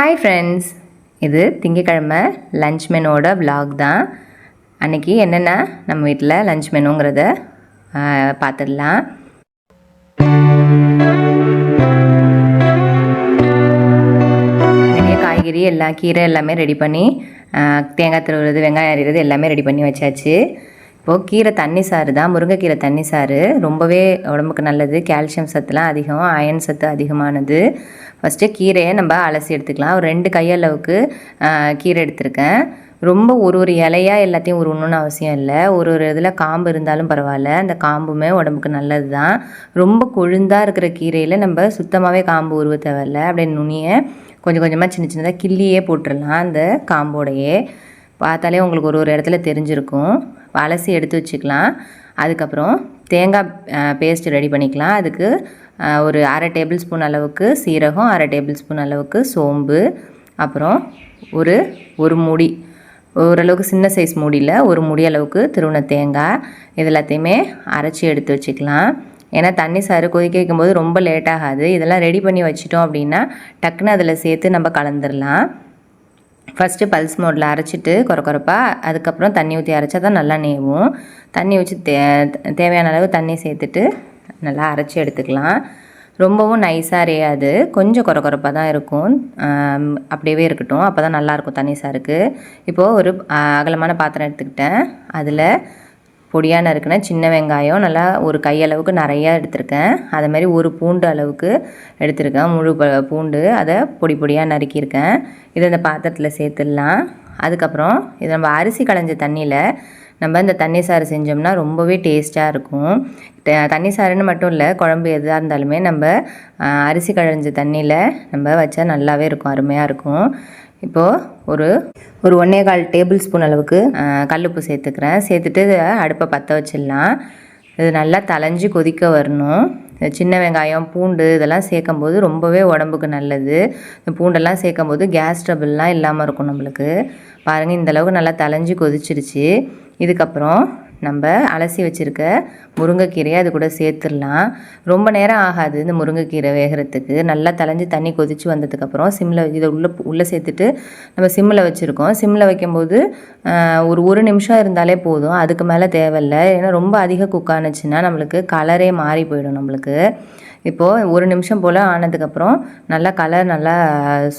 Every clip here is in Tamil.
ஹாய் ஃப்ரெண்ட்ஸ் இது திங்கக்கிழமை லஞ்ச் மெனோட விலாக் தான். அன்னைக்கு என்னென்ன நம்ம வீட்டில் லஞ்ச் மெனுங்கிறத பார்த்துடலாம் நிறைய காய்கறி எல்லா கீரை எல்லாமே ரெடி பண்ணி தேங்காய் திருவுறது வெங்காயம் அரிகிறது எல்லாமே ரெடி பண்ணி வச்சாச்சு. இப்போது கீரை தண்ணி சாறு தான். முருங்கைக்கீரை தண்ணி சாறு ரொம்பவே உடம்புக்கு நல்லது. கால்சியம் சத்துலாம் அதிகம் அயன் சத்து அதிகமானது. ஃபஸ்ட்டு கீரையை நம்ம அலசி எடுத்துக்கலாம். ஒரு ரெண்டு கையளவுக்கு கீரை எடுத்திருக்கேன். ரொம்ப ஒரு ஒரு இலையாக எல்லாத்தையும் உருவணும்னு அவசியம் இல்லை. ஒரு ஒரு இதில் காம்பு இருந்தாலும் பரவாயில்ல. அந்த காம்புமே உடம்புக்கு நல்லது தான். ரொம்ப கொழுந்தாக இருக்கிற கீரையில் நம்ம சுத்தமாகவே காம்பு உருவ தேவையில்ல. அப்படியே நுனியை கொஞ்சம் கொஞ்சமாக சின்ன சின்னதாக கிள்ளியே போட்டுடலாம் அந்த காம்போடையே. பார்த்தாலே உங்களுக்கு ஒரு ஒரு இடத்துல தெரிஞ்சிருக்கும். அலசி எடுத்து வச்சுக்கலாம். அதுக்கப்புறம் தேங்காய் பேஸ்ட் ரெடி பண்ணிக்கலாம். அதுக்கு ஒரு அரை டேபிள் ஸ்பூன் அளவுக்கு சீரகம் அரை டேபிள் ஸ்பூன் அளவுக்கு சோம்பு அப்புறம் ஒரு ஒரு மூடி ஓரளவுக்கு சின்ன சைஸ் மூடியில் ஒரு முடி அளவுக்கு திருவண்ண தேங்காய் இது எல்லாத்தையுமே அரைச்சி எடுத்து வச்சுக்கலாம். ஏன்னா தண்ணி சாறு கொதிக்க வைக்கும்போது ரொம்ப லேட் ஆகாது. இதெல்லாம் ரெடி பண்ணி வச்சிட்டோம் அப்படின்னா டக்குன்னு அதில் சேர்த்து நம்ம கலந்துடலாம் ஃபஸ்ட்டு பல்ஸ் மோடில் அரைச்சிட்டு குறை குறைப்பாக அதுக்கப்புறம் தண்ணி ஊற்றி அரைச்சா தான் நல்லா நேவும். தண்ணி ஊற்றி தே தேவையான அளவு தண்ணி சேர்த்துட்டு நல்லா அரைச்சி எடுத்துக்கலாம். ரொம்பவும் நைஸாக அரையாது. கொஞ்சம் குறை குறைப்பாக தான் இருக்கும். அப்படியே இருக்கட்டும். அப்போ தான் நல்லாயிருக்கும் தண்ணி சாருக்கு இப்போது ஒரு அகலமான பாத்திரம் எடுத்துக்கிட்டேன். அதில் பொடியாக நறுக்கின சின்ன வெங்காயம் நல்லா ஒரு கையளவுக்கு நிறையா எடுத்திருக்கேன். அது மாதிரி ஒரு பூண்டு அளவுக்கு எடுத்திருக்கேன். முழு ப- பூண்டு அதை பொடி பொடியாக நறுக்கியிருக்கேன். இதை இந்த பாத்திரத்தில் சேர்த்துடலாம். அதுக்கப்புறம் இது நம்ம அரிசி களைஞ்ச தண்ணியில் நம்ம இந்த தண்ணி சாறு செஞ்சோம்னா ரொம்பவே டேஸ்ட்டாக இருக்கும். தண்ணி சாறுன்னு மட்டும் இல்லை குழம்பு எதாக இருந்தாலுமே நம்ம அரிசி கழிஞ்ச தண்ணியில் நம்ம வச்சா நல்லாவே இருக்கும் அருமையாக இருக்கும். இப்போது ஒரு ஒரு ஒன்றே கால் டேபிள் ஸ்பூன் அளவுக்கு கல்லுப்பு சேர்த்துக்கிறேன். சேர்த்துட்டு இதை அடுப்பை பற்ற வச்சிடலாம். இது நல்லா தலைஞ்சி கொதிக்க வரணும். சின்ன வெங்காயம் பூண்டு இதெல்லாம் சேர்க்கும்போது ரொம்பவே உடம்புக்கு நல்லது. இந்த பூண்டெல்லாம் சேர்க்கும்போது கேஸ் ட்ரபிள்லாம் இல்லாமல் இருக்கும் நம்மளுக்கு. பாருங்கள் இந்த அளவுக்கு நல்லா தலைஞ்சி கொதிச்சிருச்சு. இதுக்கப்புறம் நம்ம அலசி வச்சுருக்க முருங்கைக்கீரையை அது கூட சேர்த்துடலாம். ரொம்ப நேரம் ஆகாது இந்த முருங்கைக்கீரை வேகிறதுக்கு. நல்லா தலைஞ்சி தண்ணி கொதிச்சு வந்ததுக்கப்புறம் சிம்மில் இதை உள்ளே உள்ளே சேர்த்துட்டு நம்ம சிம்மில் வச்சுருக்கோம். சிம்மில் வைக்கும்போது ஒரு ஒரு நிமிஷம் இருந்தாலே போதும். அதுக்கு மேலே தேவையில்லை. ஏன்னா ரொம்ப அதிக குக்கானுச்சுன்னா நம்மளுக்கு கலரே மாறி போயிடும் நம்மளுக்கு. இப்போது ஒரு நிமிஷம் போல் ஆனதுக்கப்புறம் நல்லா கலர் நல்லா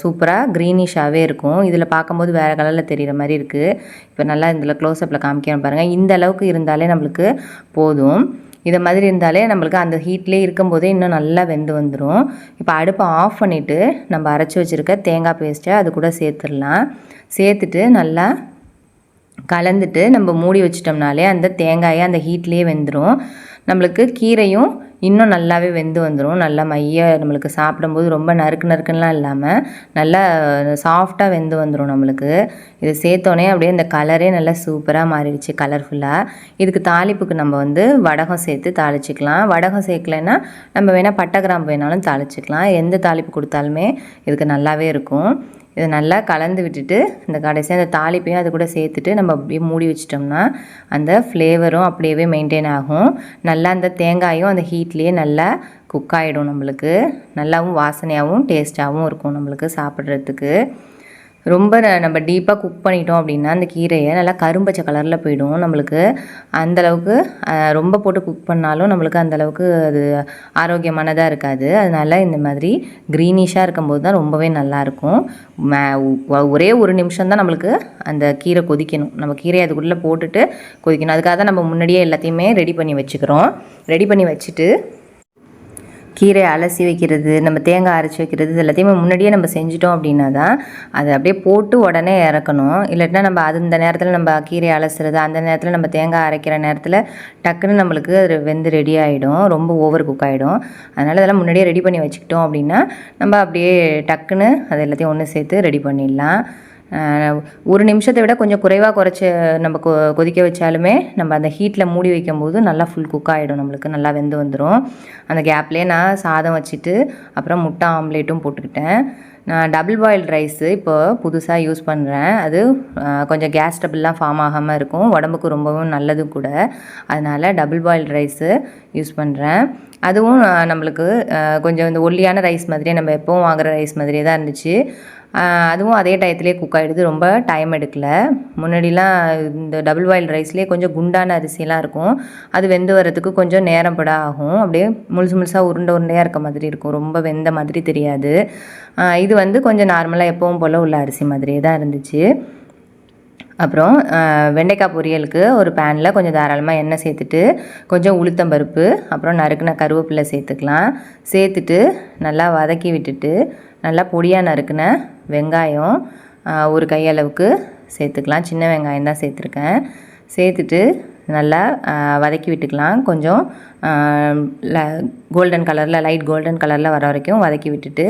சூப்பராக க்ரீனிஷாகவே இருக்கும். இதில் பார்க்கும்போது வேறு கலரில் தெரிகிற மாதிரி இருக்குது இப்போ நல்லா இதில் க்ளோஸ்அப்பில் காமிக்கிறேன் பாருங்கள் இந்த அளவுக்கு இருந்தாலே நம்மளுக்கு போதும். இதை மாதிரி இருந்தாலே நம்மளுக்கு அந்த ஹீட்லேயே இருக்கும்போதே இன்னும் நல்லா வெந்து வந்துடும் இப்போ அடுப்பை ஆஃப் பண்ணிவிட்டு நம்ம அரைச்சி வச்சுருக்க தேங்காய் பேஸ்ட்டை அது கூட சேர்த்துடலாம். சேர்த்துட்டு நல்லா கலந்துட்டு நம்ம மூடி வச்சிட்டோம்னாலே அந்த தேங்காயை அந்த ஹீட்லேயே வெந்துடும் நம்மளுக்கு கீரையும் இன்னும் நல்லாவே வெந்து வந்துடும் நல்லா மைய நம்மளுக்கு சாப்பிடும்போது ரொம்ப நறுக்கு நறுக்குன்னுலாம் இல்லாமல் நல்லா சாஃப்டாக வெந்து வந்துடும் நம்மளுக்கு. இதை சேர்த்தோன்னே அப்படியே அந்த கலரே நல்லா சூப்பராக மாறிடுச்சு கலர்ஃபுல்லாக இதுக்கு தாளிப்புக்கு நம்ம வந்து வடகம் சேர்த்து தாளிச்சிக்கலாம். வடகம் சேர்க்கலைன்னா நம்ம வேணால் பட்டை கிராம்பு வேணாலும் தாளிச்சிக்கலாம். எந்த தாளிப்பு கொடுத்தாலுமே இதுக்கு நல்லாவே இருக்கும். இதை நல்லா கலந்து விட்டுட்டு இந்த கடைசியாக அந்த தாளிப்பையும் அது கூட சேர்த்துட்டு நம்ம அப்படியே மூடி வச்சிட்டோம்னா அந்த ஃப்ளேவரும் அப்படியே மெயின்டைன் ஆகும். நல்லா அந்த தேங்காயும் அந்த ஹீட்லேயே நல்லா குக் ஆகிடும் நம்மளுக்கு. நல்லாவும் வாசனையாகவும் டேஸ்ட்டாகவும் இருக்கும் நம்மளுக்கு சாப்பிட்றதுக்கு. ரொம்ப ந- நம்ம டீப்பாக குக் பண்ணிட்டோம் அப்படின்னா அந்த கீரையை நல்லா கரும்பச்சை கலரில் போயிடும் நம்மளுக்கு. அந்தளவுக்கு ரொம்ப போட்டு குக் பண்ணாலும் நம்மளுக்கு அந்தளவுக்கு அது ஆரோக்கியமானதாக இருக்காது. அதனால இந்த மாதிரி க்ரீனிஷாக இருக்கும்போது தான் ரொம்பவே நல்லாயிருக்கும் ஒரே ஒரு நிமிஷம் தான் நம்மளுக்கு அந்த கீரை கொதிக்கணும். நம்ம கீரையை அதுக்குள்ளே போட்டுட்டு கொதிக்கணும். அதுக்காக தான் நம்ம முன்னாடியே எல்லாத்தையுமே ரெடி பண்ணி வச்சுக்கிறோம். ரெடி பண்ணி வச்சுட்டு கீரை அலசி வைக்கிறது நம்ம தேங்காய் அரைச்சி வைக்கிறது இது எல்லாத்தையுமே முன்னாடியே நம்ம செஞ்சிட்டோம் அப்படின்னா தான் அதை அப்படியே போட்டு உடனே இறக்கணும். இல்லாட்டினா நம்ம அது இந்த நேரத்தில் நம்ம கீரை அலசுறது அந்த நேரத்தில் நம்ம தேங்காய் அரைக்கிற நேரத்தில் டக்குன்னு நம்மளுக்கு அது வெந்து ரெடி ஆகிடும் ரொம்ப ஓவர் குக் ஆகிடும் அதனால் இதெல்லாம் முன்னாடியே ரெடி பண்ணி வச்சுக்கிட்டோம் அப்படின்னா நம்ம அப்படியே டக்குன்னு அது எல்லாத்தையும் ஒன்று சேர்த்து ரெடி பண்ணிடலாம். ஒரு நிமிஷத்தை விட கொஞ்சம் குறைவாக குறைச்சி நம்ம கொ கொதிக்க வச்சாலுமே நம்ம அந்த ஹீட்டில் மூடி வைக்கும்போது நல்லா ஃபுல் குக் ஆகிடும் நம்மளுக்கு நல்லா வெந்து வந்துடும் அந்த கேப்லேயே நான் சாதம் வச்சுட்டு அப்புறம் முட்டை ஆம்லேட்டும் போட்டுக்கிட்டேன். நான் டபுள் பாயில்ட் ரைஸு இப்போ புதுசாக யூஸ் பண்ணுறேன் அது கொஞ்சம் கேஸ் டபுள்லாம் ஃபார்ம் ஆகாமல் இருக்கும். உடம்புக்கு ரொம்பவும் நல்லதும் கூட. அதனால் டபுள் பாயில்ட் ரைஸு யூஸ் பண்ணுறேன் அதுவும் நம்மளுக்கு கொஞ்சம் இந்த ஒல்லியான ரைஸ் மாதிரியே நம்ம எப்போவும் வாங்குகிற ரைஸ் மாதிரியே தான் இருந்துச்சு. அதுவும் அதே டயத்துலேயே குக் ஆகிடுது ரொம்ப டைம் எடுக்கல. முன்னாடிலாம் இந்த டபுள் பாயில் ரைஸ்லேயே கொஞ்சம் குண்டான அரிசிலாம் இருக்கும். அது வெந்து வரத்துக்கு கொஞ்சம் நேரம் பட ஆகும். அப்படியே முழுசு முழுசாக உருண்டை உருண்டையாக இருக்க மாதிரி இருக்கும். ரொம்ப வெந்த மாதிரி தெரியாது. இது வந்து கொஞ்சம் நார்மலாக எப்பவும் போல் உள்ள அரிசி மாதிரியே தான் இருந்துச்சு. அப்புறம் வெண்டைக்காய் பொரியலுக்கு ஒரு பேனில் கொஞ்சம் தாராளமாக எண்ணெய் சேர்த்துட்டு கொஞ்சம் உளுத்தம் பருப்பு அப்புறம் நறுக்குன கருவேப்பிலை சேர்த்துக்கலாம். சேர்த்துட்டு நல்லா வதக்கி விட்டுட்டு நல்லா பொடியாக நறுக்குன வெங்காயம் ஒரு கையளவுக்கு சேர்த்துக்கலாம். சின்ன வெங்காயம் தான் சேர்த்துருக்கேன். சேர்த்துட்டு நல்லா வதக்கி விட்டுக்கலாம். கொஞ்சம் கோல்டன் கலரில் லைட் கோல்டன் கலரில் வர வரைக்கும் வதக்கி விட்டுட்டு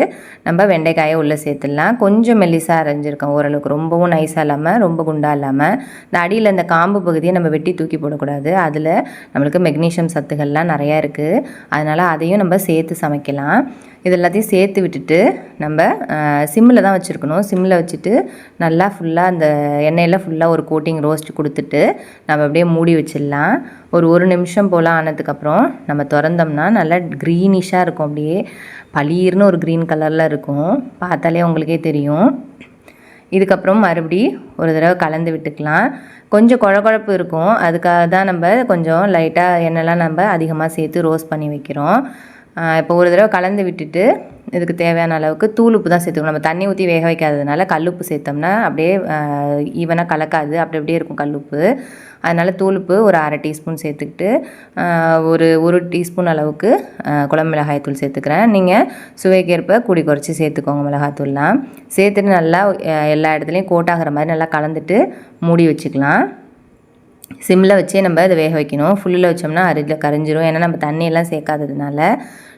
நம்ம வெண்டைக்காயை உள்ளே சேர்த்துடலாம். கொஞ்சம் மெல்லிசாக அரைஞ்சிருக்கோம் ஓரளவுக்கு. ரொம்பவும் நைஸாக இல்லாமல் ரொம்ப குண்டாக இல்லாமல் இந்த அடியில் இந்த காம்பு பகுதியை நம்ம வெட்டி தூக்கி போடக்கூடாது. அதில் நம்மளுக்கு மெக்னீஷியம் சத்துக்கள்லாம் நிறையா இருக்குது அதனால் அதையும் நம்ம சேர்த்து சமைக்கலாம். இது எல்லாத்தையும் சேர்த்து விட்டுட்டு நம்ம சிம்மில் தான் வச்சுருக்கணும். சிம்மில் வச்சுட்டு நல்லா ஃபுல்லாக அந்த எண்ணெயில் ஃபுல்லாக ஒரு கோட்டிங் ரோஸ்ட் கொடுத்துட்டு நம்ம அப்படியே மூடி வச்சிடலாம். ஒரு ஒரு நிமிஷம் போல் ஆனதுக்கப்புறம் நம்ம திறந்தோம்னா நல்லா க்ரீனிஷாக இருக்கும் அப்படியே. பளீர்னு ஒரு க்ரீன் கலரில் இருக்கும். பார்த்தாலே உங்களுக்கே தெரியும். இதுக்கப்புறம் மறுபடி ஒரு தடவை கலந்து விட்டுக்கலாம். கொஞ்சம் குழகுழப்பு இருக்கும். அதுக்காக தான் நம்ம கொஞ்சம் லைட்டாக எண்ணெய்லாம் நம்ம அதிகமாக சேர்த்து ரோஸ்ட் பண்ணி வைக்கிறோம். இப்போ ஒரு தடவை கலந்து விட்டுட்டு இதுக்கு தேவையான அளவுக்கு தூள் உப்பு தான் சேர்த்துக்கணும். நம்ம தண்ணி ஊற்றி வேக வைக்காததுனால கல்லுப்பு சேர்த்தோம்னா அப்படியே ஈவனாக கலக்காது. அப்படி அப்படியே இருக்கும் கல்லுப்பு அதனால் தூளுப்பு ஒரு அரை டீஸ்பூன் சேர்த்துக்கிட்டு ஒரு ஒரு டீஸ்பூன் அளவுக்கு குழம்பு மிளகாய் தூள் சேர்த்துக்கிறேன். நீங்கள் சுவைக்கேற்ப கூடி குறைச்சி சேர்த்துக்கோங்க மிளகாத்தூள்லாம் சேர்த்துட்டு நல்லா எல்லா இடத்துலையும் கோட்டாகிற மாதிரி நல்லா கலந்துட்டு மூடி வச்சுக்கலாம். சிம்மில் வச்சே நம்ம அதை வேக வைக்கணும். ஃபுல்லில் வச்சோம்னா அரிதில் கரைஞ்சிரும். ஏன்னா நம்ம தண்ணியெல்லாம் சேர்க்காததுனால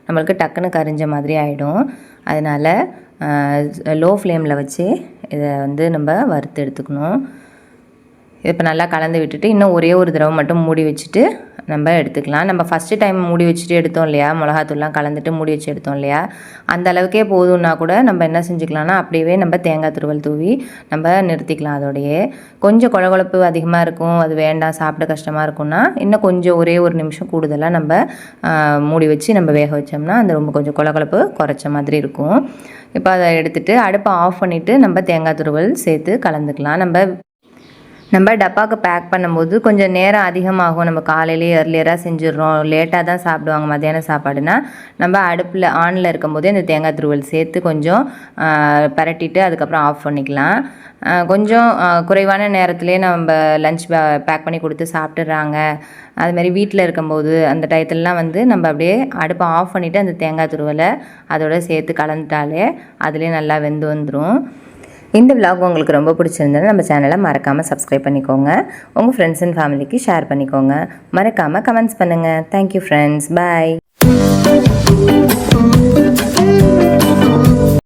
நம்மளுக்கு டக்குன்னு கரிஞ்ச மாதிரி ஆகிடும் அதனால் லோ ஃப்ளேமில் வச்சு இதை வந்து நம்ம வறுத்து எடுத்துக்கணும். இப்போ நல்லா கலந்து விட்டுட்டு இன்னும் ஒரே ஒரு தடவை மட்டும் மூடி வச்சுட்டு நம்ம எடுத்துக்கலாம். நம்ம ஃபஸ்ட்டு டைம் மூடி வச்சுட்டு எடுத்தோம் இல்லையா? மிளகாத்தூள்லாம் கலந்துட்டு மூடி வச்சு எடுத்தோம் இல்லையா? அந்த அளவுக்கே போதும்னா கூட நம்ம என்ன செஞ்சுக்கலாம்னா அப்படியே நம்ம தேங்காய் துருவல் தூவி நம்ம நிறுத்திக்கலாம் அதோடையே. கொஞ்சம் குழகுழப்பு அதிகமாக இருக்கும் அது வேண்டாம் சாப்பிட கஷ்டமாக இருக்கும்னா இன்னும் கொஞ்சம் ஒரே ஒரு நிமிஷம் கூடுதலாக நம்ம மூடி வச்சு நம்ம வேக வச்சோம்னா அந்த ரொம்ப கொஞ்சம் குழகுழப்பு குறைச்ச மாதிரி இருக்கும். இப்போ அதை எடுத்துட்டு அடுப்பை ஆஃப் பண்ணிவிட்டு நம்ம தேங்காய் துருவல் சேர்த்து கலந்துக்கலாம். நம்ம நம்ம டப்பாக்கு பேக் பண்ணும்போது கொஞ்சம் நேரம் அதிகமாகும். நம்ம காலையிலேயே ஏர்லியராக செஞ்சிடறோம். லேட்டாக தான் சாப்பிடுவாங்க மத்தியான சாப்பாடுனா நம்ம அடுப்பில் ஆனில் இருக்கும்போதே இந்த தேங்காய் துருவல் சேர்த்து கொஞ்சம் பரட்டிட்டு அதுக்கப்புறம் ஆஃப் பண்ணிக்கலாம். கொஞ்சம் குறைவான நேரத்திலே நம்ம லஞ்ச் பேக் பண்ணி கொடுத்து சாப்பிட்டுறாங்க. அதுமாரி வீட்டில் இருக்கும்போது அந்த டயத்துலலாம் வந்து நம்ம அப்படியே அடுப்பை ஆஃப் பண்ணிவிட்டு அந்த தேங்காய் துருவலை அதோட சேர்த்து கலந்துட்டாலே அதுலேயே நல்லா வெந்து வந்துடும் இந்த விலாக் உங்களுக்கு ரொம்ப பிடிச்சிருந்ததுன்னா நம்ம சேனலை மறக்காமல் சப்ஸ்கிரைப் பண்ணிக்கோங்க. உங்கள் ஃப்ரெண்ட்ஸ் அண்ட் ஃபேமிலிக்கு ஷேர் பண்ணிக்கோங்க. மறக்காமல் கமெண்ட்ஸ் பண்ணுங்கள் தேங்க்யூ ஃப்ரெண்ட்ஸ் பாய்